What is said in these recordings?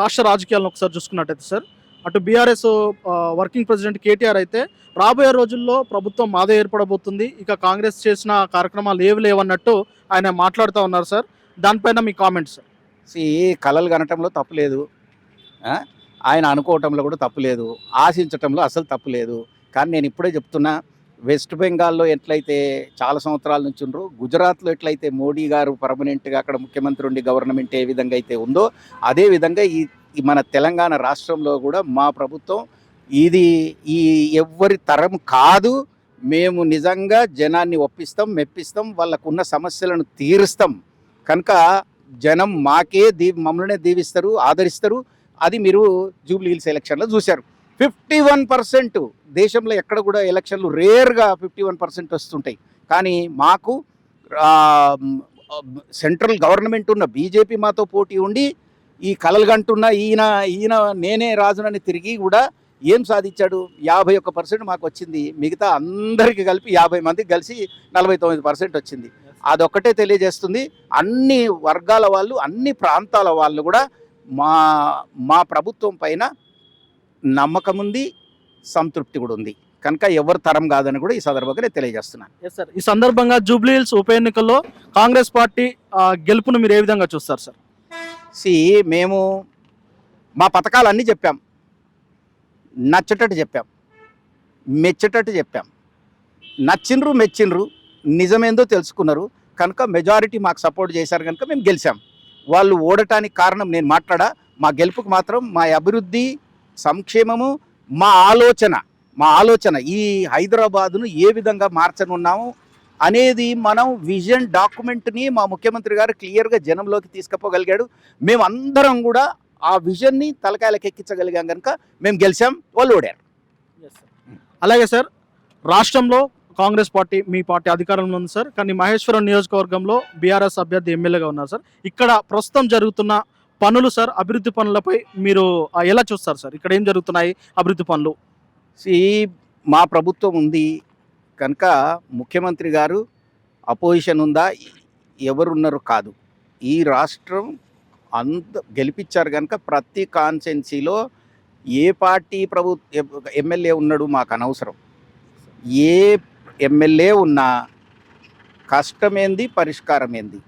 రాష్ట్ర రాజకీయాలను ఒకసారి చూసుకున్నట్టయితే సార్. అటు బీఆర్ఎస్ వర్కింగ్ ప్రెసిడెంట్ కేటీఆర్ అయితే రాబోయే రోజుల్లో ప్రభుత్వం మాదే ఏర్పడబోతుంది. ఇక కాంగ్రెస్ చేసిన కార్యక్రమాలు ఏవి లేవన్నట్టు ఆయన మాట్లాడుతూ ఉన్నారు సార్. దానిపైన మీ కామెంట్స్ సార్. సి కళలు కనటంలో తప్పు లేదు. ఆయన అనుకోవటంలో కూడా తప్పు లేదు. ఆశించటంలో అసలు తప్పు లేదు. కానీ నేను ఇప్పుడే చెప్తున్నా వెస్ట్ బెంగాల్లో ఎట్లయితే చాలా సంవత్సరాల నుంచి ఉండరు గుజరాత్లో ఎట్లయితే మోడీ గారు పర్మనెంట్గా అక్కడ ముఖ్యమంత్రి ఉండి గవర్నమెంట్ ఏ విధంగా అయితే ఉందో అదే విధంగా ఈ ఈ మన తెలంగాణ రాష్ట్రంలో కూడా మా ప్రభుత్వం ఇది ఈ ఎవ్వరి తరం కాదు. మేము నిజంగా జనాన్ని ఒప్పిస్తాం మెప్పిస్తాం వాళ్ళకున్న సమస్యలను తీరుస్తాం. కనుక జనం మాకే దీ మమ్మల్నే దీవిస్తారు ఆదరిస్తారు. అది మీరు జూబ్లీ హిల్స్ ఎలక్షన్లో చూశారు. ఫిఫ్టీ వన్ పర్సెంట్ దేశంలో ఎక్కడ కూడా ఎలక్షన్లు రేర్గా ఫిఫ్టీ వన్ పర్సెంట్ వస్తుంటాయి. కానీ మాకు సెంట్రల్ గవర్నమెంట్ ఉన్న బీజేపీ మాతో పోటీ ఉండి ఈ కలలుగంటున్న ఈయన ఈయన నేనే రాజునని తిరిగి కూడా ఏం సాధించాడు? యాభై ఒక్క పర్సెంట్ మాకు వచ్చింది. మిగతా అందరికీ కలిపి యాభై మందికి కలిసి నలభై తొమ్మిది పర్సెంట్ వచ్చింది. అదొక్కటే తెలియజేస్తుంది. అన్ని వర్గాల వాళ్ళు అన్ని ప్రాంతాల వాళ్ళు కూడా మా మా ప్రభుత్వం పైన నమ్మకం ఉంది సంతృప్తి కూడా ఉంది. కనుక ఎవరు తరం కాదని కూడా ఈ సందర్భంగా నేను తెలియజేస్తున్నాను. ఎస్ సార్ ఈ సందర్భంగా జూబ్లీ హిల్స్ ఉప ఎన్నికల్లో కాంగ్రెస్ పార్టీ ఆ, గెలుపును మీరు ఏ విధంగా చూస్తారు సార్ సి మేము మా పథకాలు అన్నీ చెప్పాం. నచ్చేటట్టు చెప్పాం. మెచ్చేటట్టు చెప్పాం. నచ్చిండ్రు మెచ్చిండ్రు నిజమేందో తెలుసుకున్నారు. కనుక మెజారిటీ మాకు సపోర్ట్ చేశారు కనుక మేము గెలిచాం. వాళ్ళు ఓడటానికి కారణం నేను మాట్లాడా మా గెలుపుకు మాత్రం మా అభివృద్ధి సంక్షేమము మా ఆలోచన మా ఆలోచన ఈ హైదరాబాదును ఏ విధంగా మార్చనున్నాము అనేది మనం విజన్ డాక్యుమెంట్ని మా ముఖ్యమంత్రి గారు క్లియర్గా జనంలోకి తీసుకుపోగలిగాడు. మేము అందరం కూడా ఆ విజన్ని తలకాయలకు ఎక్కించగలిగాం కనుక మేము గెలిచాం వాళ్ళు ఓడారు. అలాగే సార్ రాష్ట్రంలో కాంగ్రెస్ పార్టీ మీ పార్టీ అధికారంలో ఉంది సార్ కానీ మహేశ్వరం నియోజకవర్గంలో బీఆర్ఎస్ అభ్యర్థి ఎమ్మెల్యేగా ఉన్నారు సార్ ఇక్కడ ప్రస్తుతం జరుగుతున్న పనులు సార్ అభివృద్ధి పనులపై మీరు ఎలా చూస్తారు సార్? ఇక్కడ ఏం జరుగుతున్నాయి అభివృద్ధి పనులు? ఈ మా ప్రభుత్వం ఉంది. కనుక ముఖ్యమంత్రి గారు అపోజిషన్ ఉందా? ఎవరున్నారు కాదు. ఈ రాష్ట్రం అంత గెలిపించారు కనుక ప్రతి కాన్సెన్సీలో ఏ పార్టీ ప్రభు ఎమ్మెల్యే ఉన్నాడు మాకు అనవసరం. ఏ ఎమ్మెల్యే ఉన్నా కష్టమేంది పరిష్కారం ఏంది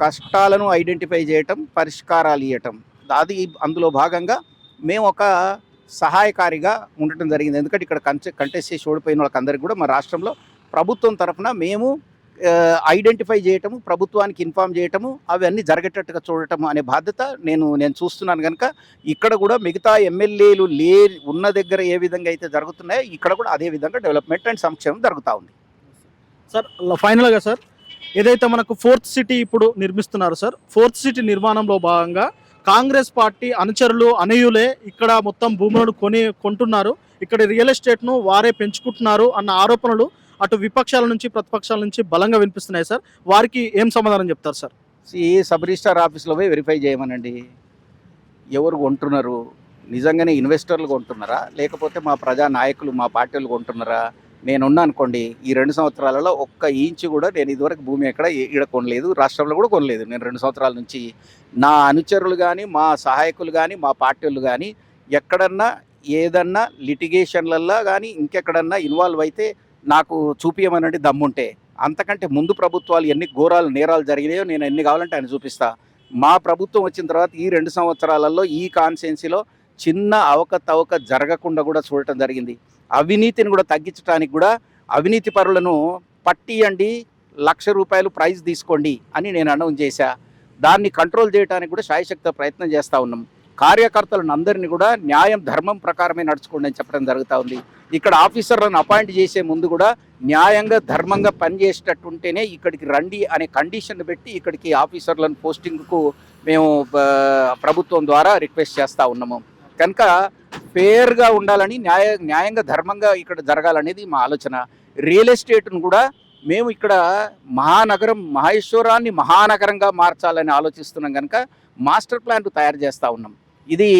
కష్టాలను ఐడెంటిఫై చేయటం పరిష్కారాలు ఇవ్వటం అది అందులో భాగంగా మేము ఒక సహాయకారిగా ఉండటం జరిగింది. ఎందుకంటే ఇక్కడ కంచె కంటెస్ట్ చేసి ఓడిపోయిన వాళ్ళకందరికీ కూడా మా రాష్ట్రంలో ప్రభుత్వం తరఫున మేము ఐడెంటిఫై చేయటము ప్రభుత్వానికి ఇన్ఫామ్ చేయటము అవన్నీ జరిగేటట్టుగా చూడటము అనే బాధ్యత నేను నేను చూస్తున్నాను కనుక ఇక్కడ కూడా మిగతా ఎమ్మెల్యేలు లే ఉన్న దగ్గర ఏ విధంగా అయితే జరుగుతున్నాయో ఇక్కడ కూడా అదే విధంగా డెవలప్మెంట్ అండ్ సంక్షేమం జరుగుతూ ఉంది. సార్ ఫైనల్గా సార్ ఏదైతే మనకు ఫోర్త్ సిటీ ఇప్పుడు నిర్మిస్తున్నారు సార్ ఫోర్త్ సిటీ నిర్మాణంలో భాగంగా కాంగ్రెస్ పార్టీ అనుచరులు అనయులే ఇక్కడ మొత్తం భూములను కొని కొంటున్నారు. ఇక్కడ రియల్ ఎస్టేట్ను వారే పెంచుకుంటున్నారు అన్న ఆరోపణలు అటు విపక్షాల నుంచి ప్రతిపక్షాల నుంచి బలంగా వినిపిస్తున్నాయి సార్. వారికి ఏం సమాధానం చెప్తారు సార్? ఈ సబ్ రిజిస్టార్ ఆఫీస్లో పోయి వెరిఫై చేయమనండి. ఎవరు కొంటున్నారు? నిజంగానే ఇన్వెస్టర్లు కొంటున్నారా? లేకపోతే మా ప్రజా నాయకులు మా పార్టీలు కొంటున్నారా? నేనున్నా అనుకోండి ఈ రెండు సంవత్సరాలలో ఒక్క ఇంచు కూడా నేను ఇదివరకు భూమి ఎక్కడ ఈడ కొనలేదు రాష్ట్రంలో కూడా కొనలేదు. నేను రెండు సంవత్సరాల నుంచి నా అనుచరులు కానీ మా సహాయకులు కానీ మా పార్టీలు కానీ ఎక్కడన్నా ఏదన్నా లిటిగేషన్లల్లో కానీ ఇంకెక్కడన్నా ఇన్వాల్వ్ అయితే నాకు చూపించమనండి దమ్ముంటే. అంతకంటే ముందు ప్రభుత్వాలు ఎన్ని ఘోరాలు నేరాలు జరిగినాయో నేను ఎన్ని కావాలంటే ఆయన చూపిస్తా. మా ప్రభుత్వం వచ్చిన తర్వాత ఈ రెండు సంవత్సరాలలో ఈ కాన్సెన్సీలో చిన్న అవకతవక జరగకుండా కూడా చూడటం జరిగింది. అవినీతిని కూడా తగ్గించడానికి కూడా అవినీతి పరులను పట్టియండి లక్ష రూపాయలు ప్రైజ్ తీసుకోండి అని నేను అనౌన్స్ చేశా. దాన్ని కంట్రోల్ చేయడానికి కూడా శాయశక్త ప్రయత్నం చేస్తూ ఉన్నాం. కార్యకర్తలను అందరినీ కూడా న్యాయం ధర్మం ప్రకారమే నడుచుకోండి అని చెప్పడం జరుగుతూ ఉంది. ఇక్కడ ఆఫీసర్లను అపాయింట్ చేసే ముందు కూడా న్యాయంగా ధర్మంగా పనిచేసేటట్టుంటేనే ఇక్కడికి రండి అనే కండిషన్ పెట్టి ఇక్కడికి ఆఫీసర్లను పోస్టింగ్కు మేము ప్రభుత్వం ద్వారా రిక్వెస్ట్ చేస్తూ ఉన్నాము. కనుక ఫేర్గా ఉండాలని న్యాయ న్యాయంగా ధర్మంగా ఇక్కడ జరగాలనేది మా ఆలోచన. రియల్ ఎస్టేట్ను కూడా మేము ఇక్కడ మహానగరం మహేశ్వరాన్ని మహానగరంగా మార్చాలని ఆలోచిస్తున్నాం కనుక మాస్టర్ ప్లాన్ తయారు చేస్తూ ఉన్నాం. ఇది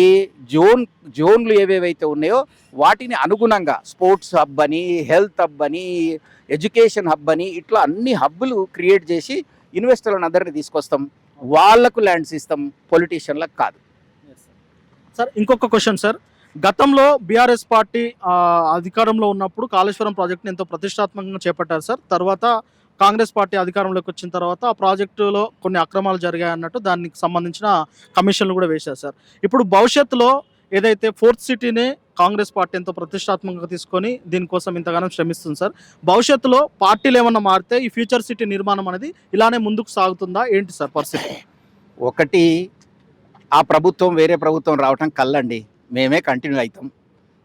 జోన్ జోన్లు ఏవేవైతే ఉన్నాయో వాటిని అనుగుణంగా స్పోర్ట్స్ హబ్ అని హెల్త్ హబ్ అని ఎడ్యుకేషన్ హబ్ అని ఇట్లా అన్ని హబ్బులు క్రియేట్ చేసి ఇన్వెస్టర్లను అందరినీ తీసుకొస్తాం. వాళ్ళకు ల్యాండ్స్ ఇస్తాం పొలిటీషియన్లకు కాదు. సార్ ఇంకొక క్వశ్చన్ సార్. గతంలో బీఆర్ఎస్ పార్టీ అధికారంలో ఉన్నప్పుడు కాళేశ్వరం ప్రాజెక్ట్ని ఎంతో ప్రతిష్టాత్మకంగా చేపట్టారు సార్. తర్వాత కాంగ్రెస్ పార్టీ అధికారంలోకి వచ్చిన తర్వాత ఆ ప్రాజెక్టులో కొన్ని అక్రమాలు జరిగాయి అన్నట్టు దానికి సంబంధించిన కమిషన్లు కూడా వేశారు సార్. ఇప్పుడు భవిష్యత్తులో ఏదైతే ఫోర్త్ సిటీని కాంగ్రెస్ పార్టీ ఎంతో ప్రతిష్టాత్మకంగా తీసుకొని దీనికోసం ఇంతగానో శ్రమిస్తుంది సార్. భవిష్యత్తులో పార్టీలు ఏమన్నా మారితే ఈ ఫ్యూచర్ సిటీ నిర్మాణం అనేది ఇలానే ముందుకు సాగుతుందా? ఏంటి సార్ పరిస్థితి? ఒకటి ఆ ప్రభుత్వం వేరే ప్రభుత్వం రావటం కళ్ళండి. మేమే కంటిన్యూ అవుతాం.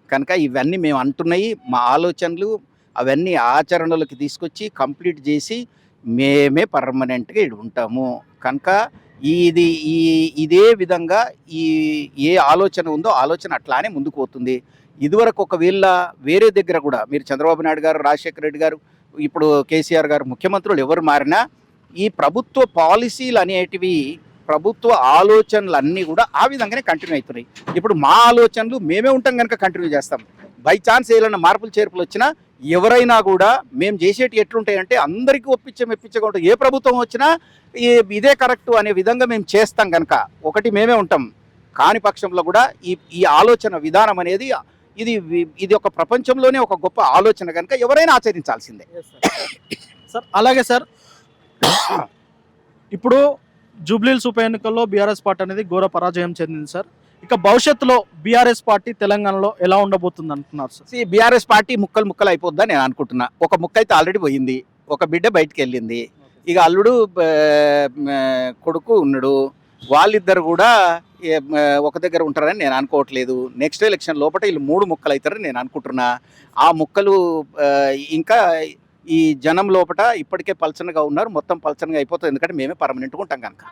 కనుక ఇవన్నీ మేము అంటున్నాయి. మా ఆలోచనలు అవన్నీ ఆచరణలోకి తీసుకొచ్చి కంప్లీట్ చేసి మేమే పర్మనెంట్గా ఇడు ఉంటాము. కనుక ఇది ఈ ఇదే విధంగా ఈ ఏ ఆలోచన ఉందో ఆలోచన అట్లానే ముందుకు పోతుంది. ఇదివరకు ఒకవేళ వేరే దగ్గర కూడా మీరు చంద్రబాబు నాయుడు గారు రాజశేఖర రెడ్డి గారు ఇప్పుడు కేసీఆర్ గారు ముఖ్యమంత్రులు ఎవరు మారినా ఈ ప్రభుత్వ పాలసీలు అనేటివి ప్రభుత్వ ఆలోచనలు అన్నీ కూడా ఆ విధంగానే కంటిన్యూ అవుతున్నాయి. ఇప్పుడు మా ఆలోచనలు మేమే ఉంటాం కనుక కంటిన్యూ చేస్తాం. బై ఛాన్స్ ఏదైనా మార్పులు చేర్పులు వచ్చినా ఎవరైనా కూడా మేము చేసేటి ఎట్లుంటాయంటే అందరికీ ఒప్పించే మెప్పించకుండా ఏ ప్రభుత్వం వచ్చినా ఇదే కరెక్ట్ అనే విధంగా మేము చేస్తాం కనుక ఒకటి మేమే ఉంటాం. కాని పక్షంలో కూడా ఈ ఈ ఆలోచన విధానం అనేది ఇది ఇది ఒక ప్రపంచంలోనే ఒక గొప్ప ఆలోచన కనుక ఎవరైనా ఆచరించాల్సిందే. సార్ అలాగే సార్ ఇప్పుడు జూబ్లీల్స్ ఉప ఎన్నికల్లో బీఆర్ఎస్ పార్టీ అనేది ఘోర పరాజయం చెందింది సార్. ఇక భవిష్యత్తులో బీఆర్ఎస్ పార్టీ తెలంగాణలో ఎలా ఉండబోతుంది అంటున్నారు సార్? బీఆర్ఎస్ పార్టీ ముక్కలు ముక్కలు అయిపోద్దని నేను అనుకుంటున్నా. ఒక ముక్క అయితే ఆల్రెడీ పోయింది. ఒక బిడ్డ బయటికి వెళ్ళింది. ఇక అల్లుడు కొడుకు ఉన్నాడు. వాళ్ళిద్దరు కూడా ఒక దగ్గర ఉంటారని నేను అనుకోవట్లేదు. నెక్స్ట్ ఎలక్షన్ లోపల వీళ్ళు మూడు ముక్కలు అవుతారని నేను అనుకుంటున్నా. ఆ ముక్కలు ఇంకా ఈ జనం లోపల ఇప్పటికే పలచనగా ఉన్నారు. మొత్తం పలచనగా అయిపోతుంది ఎందుకంటే మేమే పర్మనెంట్గా ఉంటాం కనుక.